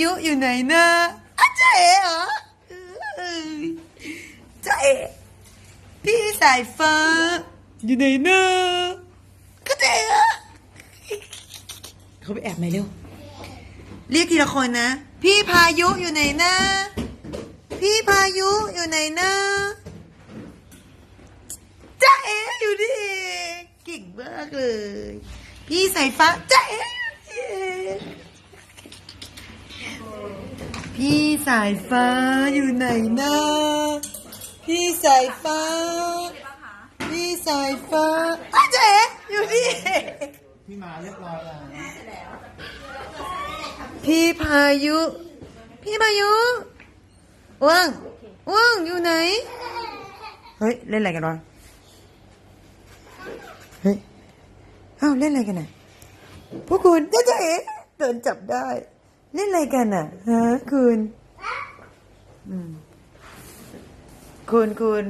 ยุอยู่ไหนนะอาเจ๊เหรอเอ้ยเจ๊พี่สายฟ้าอยู่ไหนนะก็เจ๊เหรอเขาไปแอบไหนเร็ว เรียกทีละคนนะ พี่พายุอยู่ไหนนะ พี่พายุอยู่ไหนนะจ้าเอ๋อยู่นี่เองเก่งมากเลย พี่สายฟ้าจ้าเอ๋อยู่นี่เอง พี่สายฟ้าอยู่ไหนนะพี่สายฟ้า พี่สายฟ้าอ้าวเจ๊อยู่นี่เองพี่มาเรียบร้อยแล้วพี่พายุ พี่พายุว่างว่างอยู่ไหน เฮ้ย เล่นอะไรกันวะ เฮ้ยอ้าวเล่นอะไรกันน่ะพวกคุณเจ๊เจ๊โดนจับได้ เล่นอะไรกันน่ะฮะคุณอืมคุณคุณ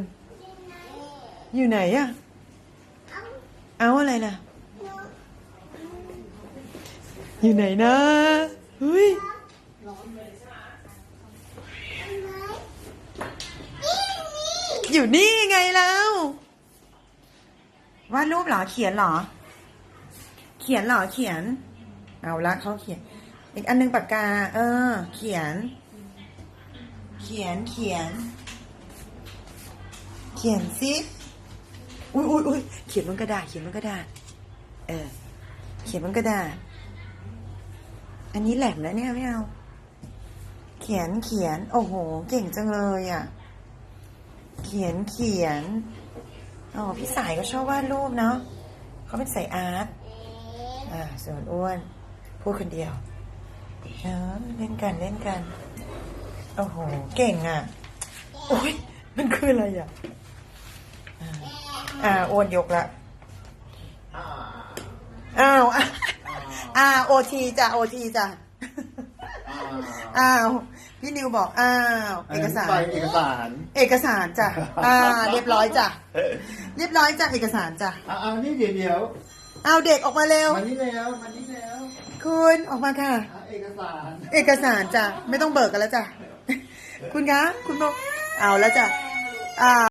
อยู่ไหนอะเอาอะไรล่ะอยู่ไหนนะเฮ้ยอยู่นี่ไงแล้ววาดรูปเหรอเขียนเหรอ เขียนเหรอเขียน เอาละเขาเขียน อีกอันหนึงปากกา เออ เขียน เขียนเขียน เขียนสิอุ้ยอุ้ยอุ้ยเขียนบนกระดาษเขียนบนกระดาษเออ เขียนบนกระดาษ อันนี้แหลมแล้วเนี่ยไม่เอา เขียนเขียน โอ้โห เก่งจังเลยอะ เขียนเขียนอ๋อพี่สายก็ชอบวาดรูปเนาะเขาเป็นสายอาร์ตอ่าส่วนอ้วนพูดคนเดียว เออเล่นกันเล่นกัน โอ้โห เก่งอะ โอ้ยมันคืออะไรอะ อ่าอ่าอ้วนยกละ อ้าว อ่าโอทีจ้ะโอทีจ้ะ อ้าว พี่นิวบอก อ้าว เอกสารไปเอกสาร เอกสารจ้ะ อ่า เรียบร้อยจ้ะ เรียบร้อยจ้ะ เอกสารจ้ะอ่าอ่านี่เดี๋ยวเดี๋ยวเอาเด็กออกมาเร็ว มานี่แล้ว มานี่แล้ว คุณออกมาค่ะอ่า เอกสาร เอกสารจ้ะไม่ต้องเบิกกันแล้วจ้ะ คุณคะ คุณบอกเอาแล้วจ้ะอ่า